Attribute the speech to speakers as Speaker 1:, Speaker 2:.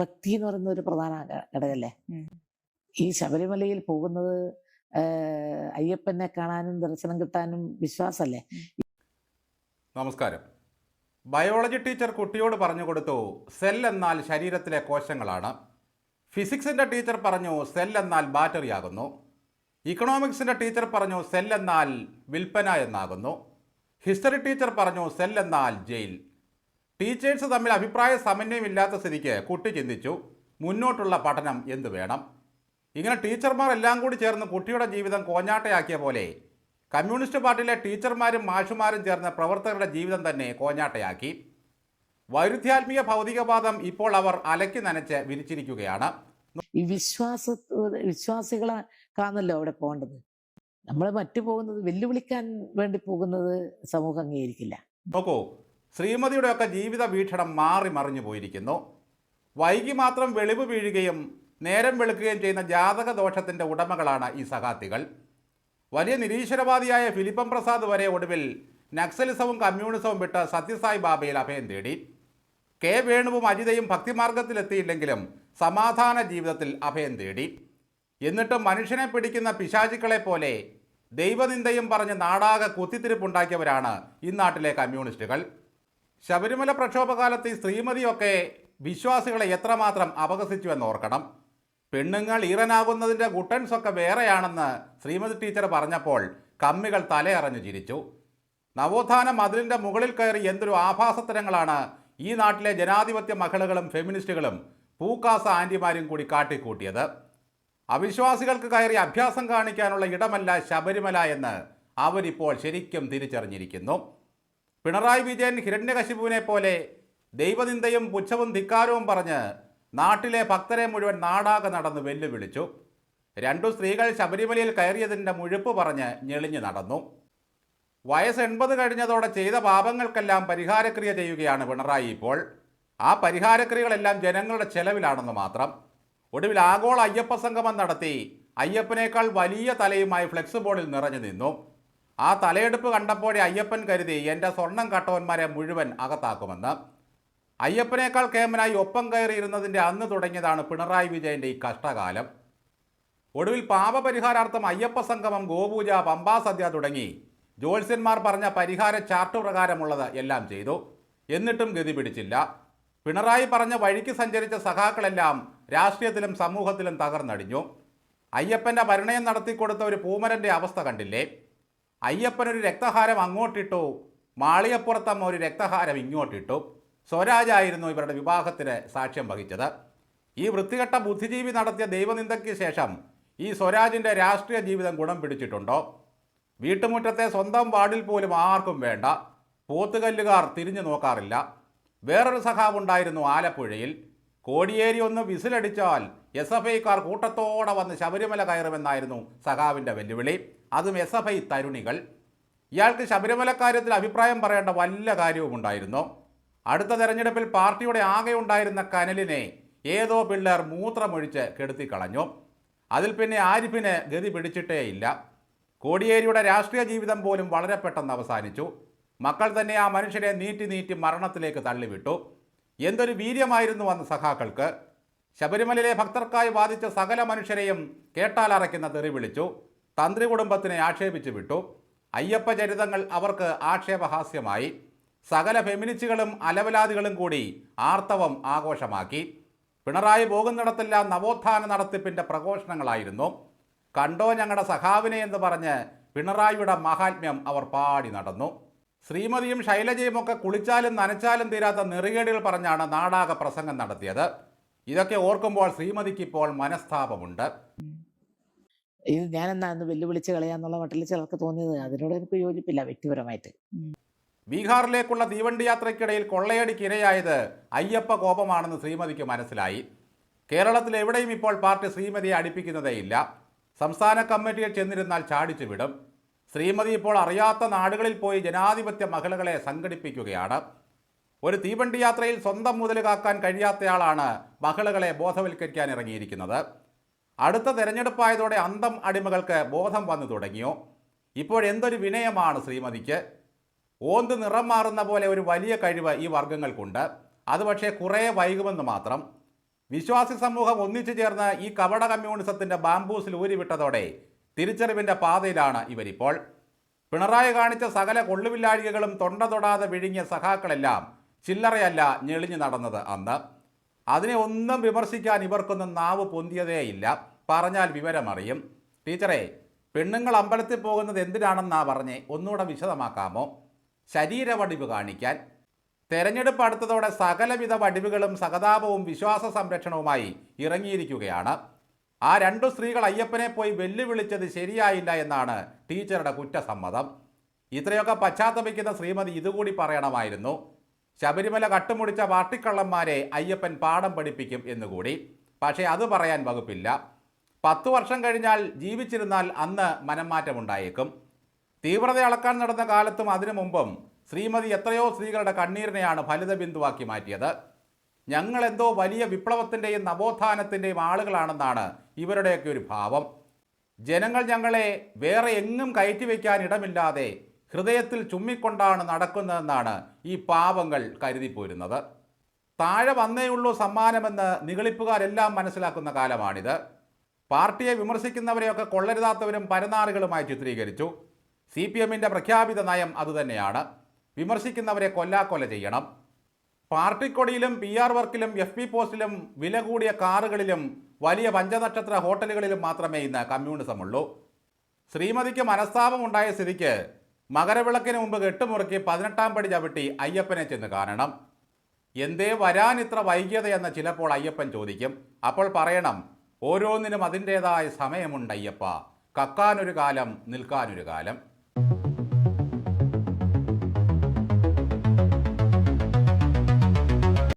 Speaker 1: ഭക്തി എന്ന് പറയുന്ന ഒരു പ്രധാന ഘടകല്ലേ? ഈ ശബരിമലയിൽ പോകുന്നത് അയ്യപ്പനെ കാണാനും ദർശനം കിട്ടാനും വിശ്വാസല്ലേ?
Speaker 2: നമസ്കാരം. ബയോളജി ടീച്ചർ കുട്ടിയോട് പറഞ്ഞു കൊടുത്തു സെൽ എന്നാൽ ശരീരത്തിലെ കോശങ്ങളാണ്. ഫിസിക്സിന്റെ ടീച്ചർ പറഞ്ഞു സെൽ എന്നാൽ ബാറ്ററി ആകുന്നു. ഇക്കണോമിക്സിന്റെ ടീച്ചർ പറഞ്ഞു സെൽ എന്നാൽ വിൽപ്പന എന്നാകുന്നു. ഹിസ്റ്ററി ടീച്ചർ പറഞ്ഞു സെൽ എന്നാൽ ജയിൽ ടീച്ചേഴ്സ് തമ്മിൽ അഭിപ്രായ സമന്വയമില്ലാത്ത സ്ഥിതിക്ക് കുട്ടി ചിന്തിച്ചു. മുന്നോട്ടുള്ള പഠനം എന്തു വേണം? ഇങ്ങനെ ടീച്ചർമാർ എല്ലാം കൂടി ചേർന്ന് കുട്ടിയുടെ ജീവിതം കോഞ്ഞാട്ടയാക്കിയ പോലെ കമ്മ്യൂണിസ്റ്റ് പാർട്ടിയിലെ ടീച്ചർമാരും മാഷുമാരും ചേർന്ന് പ്രവർത്തകരുടെ ജീവിതം തന്നെ കോഞ്ഞാട്ടയാക്കി. വൈരുദ്ധ്യാത്മിക ഭൗതികവാദം ഇപ്പോൾ അവർ അലക്കി നനച്ച് വിരിച്ചിരിക്കുകയാണ്.
Speaker 1: ഈ വിശ്വാസ വിശ്വാസികളെ കാണല്ലോ അവിടെ പോകേണ്ടത്. നമ്മൾ മറ്റു പോകുന്നത് വെല്ലുവിളിക്കാൻ വേണ്ടി പോകുന്നത് സമൂഹം അംഗീകരിക്കില്ല.
Speaker 2: നോക്കൂ ശ്രീമതിയുടെയൊക്കെ ജീവിത വീക്ഷണം മാറി മറിഞ്ഞു പോയിരിക്കുന്നു. വൈകി മാത്രം വെളിവ് വീഴുകയും നേരം വെളുക്കുകയും ചെയ്യുന്ന ജാതക ദോഷത്തിന്റെ ഉടമകളാണ് ഈ സഹാത്തികൾ. വലിയ നിരീശ്വരവാദിയായ ഫിലിപ്പം പ്രസാദ് വരെ ഒടുവിൽ നക്സലിസവും കമ്മ്യൂണിസവും വിട്ട് സത്യസായി ബാബയിൽ അഭയം തേടി. കെ വേണുവും അജിതയും ഭക്തിമാർഗത്തിലെത്തിയില്ലെങ്കിലും സമാധാന ജീവിതത്തിൽ അഭയം തേടി. എന്നിട്ടും മനുഷ്യനെ പിടിക്കുന്ന പിശാചിക്കളെ പോലെ ദൈവനിന്ദയും പറഞ്ഞ് നാടാകെ കുത്തിത്തിരിപ്പുണ്ടാക്കിയവരാണ് ഇന്നാട്ടിലെ കമ്മ്യൂണിസ്റ്റുകൾ. ശബരിമല പ്രക്ഷോഭകാലത്ത് ശ്രീമതിയൊക്കെ വിശ്വാസികളെ എത്രമാത്രം അപകസിച്ചു എന്നോർക്കണം പെണ്ണുങ്ങൾ ഈറനാകുന്നതിന്റെ ഗുട്ടൻസൊക്കെ വേറെയാണെന്ന് ശ്രീമതി ടീച്ചർ പറഞ്ഞപ്പോൾ കമ്മികൾ തലയറഞ്ഞു ചിരിച്ചു. നവോത്ഥാന മതിലിന്റെ മുകളിൽ കയറി എന്തൊരു ആഭാസത്തരങ്ങളാണ് ഈ നാട്ടിലെ ജനാധിപത്യ മഹിളകളും ഫെമിനിസ്റ്റുകളും പൂക്കാസ ആന്റിമാരും കൂടി കാട്ടിക്കൂട്ടിയത്. അവിശ്വാസികൾക്ക് കയറി അഭ്യാസം കാണിക്കാനുള്ള ഇടമല്ല ശബരിമല എന്ന് അവരിപ്പോൾ ശരിക്കും തിരിച്ചറിഞ്ഞിരിക്കുന്നു. പിണറായി വിജയൻ ഹിരണ്യകശിപുവിനെ പോലെ ദൈവനിന്ദയും പുച്ഛവും ധിക്കാരവും പറഞ്ഞ് നാട്ടിലെ ഭക്തരെ മുഴുവൻ നാടാകെ നടന്ന് വെല്ലുവിളിച്ചു. രണ്ടു സ്ത്രീകൾ ശബരിമലയിൽ കയറിയതിന്റെ മുഴുപ്പ് പറഞ്ഞ് ഞെളിഞ്ഞു നടന്നു. വയസ്സ് എൺപത് കഴിഞ്ഞതോടെ ചെയ്ത പാപങ്ങൾക്കെല്ലാം പരിഹാരക്രിയ ചെയ്യുകയാണ് പിണറായി ഇപ്പോൾ. ആ പരിഹാരക്രിയകളെല്ലാം ജനങ്ങളുടെ ചെലവിലാണെന്ന് മാത്രം. ഒടുവിൽ ആഗോള അയ്യപ്പ സംഗമം നടത്തി അയ്യപ്പനേക്കാൾ വലിയ തലയുമായി ഫ്ലെക്സ് ബോർഡിൽ നിറഞ്ഞു നിന്നു. ആ തലയെടുപ്പ് കണ്ടപ്പോഴേ അയ്യപ്പൻ കരുതി എന്റെ സ്വർണം കട്ടവന്മാരെ മുഴുവൻ അകത്താക്കുമെന്ന്. അയ്യപ്പനേക്കാൾ കേമനായി ഒപ്പം കയറിയിരുന്നതിന്റെ അന്ന് തുടങ്ങിയതാണ് പിണറായി വിജയന്റെ ഈ കഷ്ടകാലം. ഒടുവിൽ പാപപരിഹാരാർത്ഥം അയ്യപ്പ സംഗമം ഗോപൂജ പമ്പാസദ്യ തുടങ്ങി. ജ്യോത്സ്യന്മാർ പറഞ്ഞ പരിഹാര ചാർട്ട് പ്രകാരമുള്ളത് എല്ലാം ചെയ്തു. എന്നിട്ടും ഗതി പിടിച്ചില്ല. പിണറായി പറഞ്ഞ വഴിക്ക് സഞ്ചരിച്ച സഖാക്കളെല്ലാം രാഷ്ട്രീയത്തിലും സമൂഹത്തിലും തകർന്നടിഞ്ഞു. അയ്യപ്പന്റെ പരിണയം നടത്തിക്കൊടുത്ത ഒരു പൂമരന്റെ അവസ്ഥ കണ്ടില്ലേ? അയ്യപ്പനൊരു രക്തഹാരം അങ്ങോട്ടിട്ടു മാളിയപ്പുറത്തമ്മ ഒരു രക്തഹാരം ഇങ്ങോട്ടിട്ടു. സ്വരാജായിരുന്നു ഇവരുടെ വിവാഹത്തിന് സാക്ഷ്യം വഹിച്ചത്. ഈ വൃത്തികെട്ട ബുദ്ധിജീവി നടത്തിയ ദൈവനിന്ദയ്ക്ക് ശേഷം ഈ സ്വരാജിന്റെ രാഷ്ട്രീയ ജീവിതം ഗുണം പിടിച്ചിട്ടുണ്ടോ? വീട്ടുമുറ്റത്തെ സ്വന്തം വാർഡിൽ പോലും ആർക്കും വേണ്ട. പോത്തുകല്ലുകാർ തിരിഞ്ഞു നോക്കാറില്ല. വേറൊരു സഖാവുണ്ടായിരുന്നു ആലപ്പുഴയിൽ. കോടിയേരി ഒന്ന് വിസിലടിച്ചാൽ എസ് എഫ് ഐക്കാർ കൂട്ടത്തോടെ വന്ന് ശബരിമല കയറുമെന്നായിരുന്നു സഖാവിന്റെ വെല്ലുവിളി. അതും എസ് എഫ് ഐ തരുണികൾ. ഇയാൾക്ക് ശബരിമല കാര്യത്തിൽ അഭിപ്രായം പറയേണ്ട വല്ല കാര്യവും ഉണ്ടായിരുന്നു? അടുത്ത തെരഞ്ഞെടുപ്പിൽ പാർട്ടിയുടെ ആകെ ഉണ്ടായിരുന്ന കനലിനെ ഏതോ പിള്ളേർ മൂത്രമൊഴിച്ച് കെടുത്തിക്കളഞ്ഞു. അതിൽ പിന്നെ ആരിഫിന് ഗതി പിടിച്ചിട്ടേയില്ല. കോടിയേരിയുടെ രാഷ്ട്രീയ ജീവിതം പോലും വളരെ പെട്ടെന്ന് അവസാനിച്ചു. മക്കൾ തന്നെ ആ മനുഷ്യരെ നീറ്റി നീറ്റി മരണത്തിലേക്ക് തള്ളിവിട്ടു. എന്തൊരു വീര്യമായിരുന്നു അന്ന് സഖാക്കൾക്ക്. ശബരിമലയിലെ ഭക്തർക്കായി വാദിച്ച സകല മനുഷ്യരെയും കേട്ടാലറയ്ക്കുന്ന തെറി വിളിച്ചു. തന്ത്രി കുടുംബത്തിനെ ആക്ഷേപിച്ചു വിട്ടു. അയ്യപ്പ ചരിതങ്ങൾ അവർക്ക് ആക്ഷേപഹാസ്യമായി. സകല ഫെമിനിസ്റ്റുകളും അലവലാദികളും കൂടി ആർത്തവം ആഘോഷമാക്കി. പിണറായി പോകുന്നിടത്തെല്ലാം നവോത്ഥാന നടത്തിപ്പിന്റെ പ്രഘോഷണങ്ങളായിരുന്നു. കണ്ടോ ഞങ്ങളുടെ സഖാവിനെ എന്ന് പറഞ്ഞ് പിണറായിയുടെ മഹാത്മ്യം അവർ പാടി നടന്നു. ശ്രീമതിയും ശൈലജയും ഒക്കെ കുളിച്ചാലും നനച്ചാലും തീരാത്ത നെറികേടുകൾ പറഞ്ഞാണ് നാടാക പ്രസംഗം നടത്തിയത്. ഇതൊക്കെ ഓർക്കുമ്പോൾ ശ്രീമതിക്ക് ഇപ്പോൾ മനസ്താപമുണ്ട്.
Speaker 1: ഇത് ഞാൻ അന്ന് വെല്ലുവിളിച്ച് കളയാന്നുള്ള മട്ടിൽ ചിലർക്ക് തോന്നിയത്. അതിനോട് എനിക്ക് യോജിപ്പില്ല വ്യക്തിപരമായിട്ട്.
Speaker 2: ബീഹാറിലേക്കുള്ള തീവണ്ടി യാത്രയ്ക്കിടയിൽ കൊള്ളയടിക്ക് ഇരയായത് അയ്യപ്പ കോപമാണെന്ന് ശ്രീമതിക്ക് മനസ്സിലായി. കേരളത്തിൽ എവിടെയും ഇപ്പോൾ പാർട്ടി ശ്രീമതിയെ അടുപ്പിക്കുന്നതേയില്ല. സംസ്ഥാന കമ്മിറ്റിയിൽ ചെന്നിരുന്നാൽ ചാടിച്ചു വിടും ശ്രീമതി ഇപ്പോൾ അറിയാത്ത നാടുകളിൽ പോയി ജനാധിപത്യ മഹിളകളെ സംഘടിപ്പിക്കുകയാണ്. ഒരു തീവണ്ടി യാത്രയിൽ സ്വന്തം മുതൽ കാക്കാൻ കഴിയാത്തയാളാണ് മഹിളകളെ ബോധവൽക്കരിക്കാൻ ഇറങ്ങിയിരിക്കുന്നത്. അടുത്ത തെരഞ്ഞെടുപ്പായതോടെ അന്തം അടിമകൾക്ക് ബോധം വന്നു തുടങ്ങിയോ? ഇപ്പോഴെന്തൊരു വിനയമാണ് ശ്രീമതിക്ക്? ഓന്ത് നിറം മാറുന്ന പോലെ ഒരു വലിയ കഴിവ് ഈ വർഗങ്ങൾക്കുണ്ട് അത് പക്ഷേ കുറേ വൈകുമെന്ന് മാത്രം. വിശ്വാസി സമൂഹം ഒന്നിച്ചു ചേർന്ന് ഈ കവട കമ്മ്യൂണിസത്തിന്റെ ബാംബൂസിൽ ഊരിവിട്ടതോടെ തിരിച്ചറിവിന്റെ പാതയിലാണ് ഇവരിപ്പോൾ. പിണറായി കാണിച്ച സകല കൊള്ളുവില്ലാഴികകളും തൊണ്ട തൊടാതെ വിഴുങ്ങിയ സഖാക്കളെല്ലാം ചില്ലറയല്ല ഞെളിഞ്ഞു നടന്നത് അന്ന്. അതിനെ ഒന്നും വിമർശിക്കാൻ ഇവർക്കൊന്നും നാവ് പൊന്തിയതേയില്ല പറഞ്ഞാൽ വിവരമറിയും. ടീച്ചറെ പെണ്ണുങ്ങൾ അമ്പലത്തിൽ പോകുന്നത് എന്തിനാണെന്നാ പറഞ്ഞേ? ഒന്നുകൂടെ വിശദമാക്കാമോ? ശരീരവടിവ് കാണിക്കാൻ. തെരഞ്ഞെടുപ്പ് അടുത്തതോടെ സകലവിധ വടിവുകളും സഹതാപവും വിശ്വാസ സംരക്ഷണവുമായി ഇറങ്ങിയിരിക്കുകയാണ്. ആ രണ്ടു സ്ത്രീകൾ അയ്യപ്പനെ പോയി വെല്ലുവിളിച്ചത് ശരിയായില്ല എന്നാണ് ടീച്ചറുടെ കുറ്റസമ്മതം. ഇത്രയൊക്കെ പശ്ചാത്തപിക്കുന്ന ശ്രീമതി ഇതുകൂടി പറയണമായിരുന്നു. ശബരിമല കട്ടുമുടിച്ച പാർട്ടിക്കള്ളന്മാരെ അയ്യപ്പൻ പാഠം പഠിപ്പിക്കും എന്നുകൂടി. പക്ഷേ അത് പറയാൻ വകുപ്പില്ല. പത്തു വർഷം കഴിഞ്ഞാൽ ജീവിച്ചിരുന്നാൽ അന്ന് മനംമാറ്റമുണ്ടായേക്കും. തീവ്രത അളക്കാൻ നടന്ന കാലത്തും അതിനു മുമ്പും ശ്രീമതി എത്രയോ സ്ത്രീകളുടെ കണ്ണീരിനെയാണ് ഫലിത ബിന്ദുവാക്കി മാറ്റിയത്. ഞങ്ങൾ എന്തോ വലിയ വിപ്ലവത്തിന്റെയും നവോത്ഥാനത്തിന്റെയും ആളുകളാണെന്നാണ് ഇവരുടെയൊക്കെ ഒരു ഭാവം. ജനങ്ങൾ ഞങ്ങളെ വേറെ എങ്ങും കയറ്റിവെക്കാൻ ഇടമില്ലാതെ ഹൃദയത്തിൽ ചുമ്മിക്കൊണ്ടാണ് നടക്കുന്നതെന്നാണ് ഈ പാവങ്ങൾ കരുതിപ്പോരുന്നത്. താഴെ വന്നേയുള്ളൂ സമ്മാനമെന്ന് നിഗളിപ്പുകാരെല്ലാം മനസ്സിലാക്കുന്ന കാലമാണിത്. പാർട്ടിയെ വിമർശിക്കുന്നവരെയൊക്കെ കൊള്ളരുതാത്തവരും പരനാറുകളുമായി ചിത്രീകരിച്ചു. സി പി എമ്മിന്റെ പ്രഖ്യാപിത നയം അതുതന്നെയാണ്. വിമർശിക്കുന്നവരെ കൊല്ലാക്കൊല ചെയ്യണം. പാർട്ടിക്കൊടിയിലും പി ആർ വർക്കിലും എഫ് പി പോസ്റ്റിലും വില കൂടിയ കാറുകളിലും വലിയ പഞ്ചനക്ഷത്ര ഹോട്ടലുകളിലും മാത്രമേ ഇന്ന് കമ്മ്യൂണിസമുള്ളൂ ശ്രീമതിക്ക് മനസ്താപമുണ്ടായ സ്ഥിതിക്ക് മകരവിളക്കിന് മുമ്പ് കെട്ടുമുറുക്കി പതിനെട്ടാം പടി ചവിട്ടി അയ്യപ്പനെ ചെന്ന് കാണണം. എന്തേ വരാൻ ഇത്ര വൈകിയതെന്ന് ചിലപ്പോൾ അയ്യപ്പൻ ചോദിക്കും. അപ്പോൾ പറയണം ഓരോന്നിനും അതിന്റേതായ സമയമുണ്ട് അയ്യപ്പ. കക്കാനൊരു കാലം നിൽക്കാനൊരു കാലം.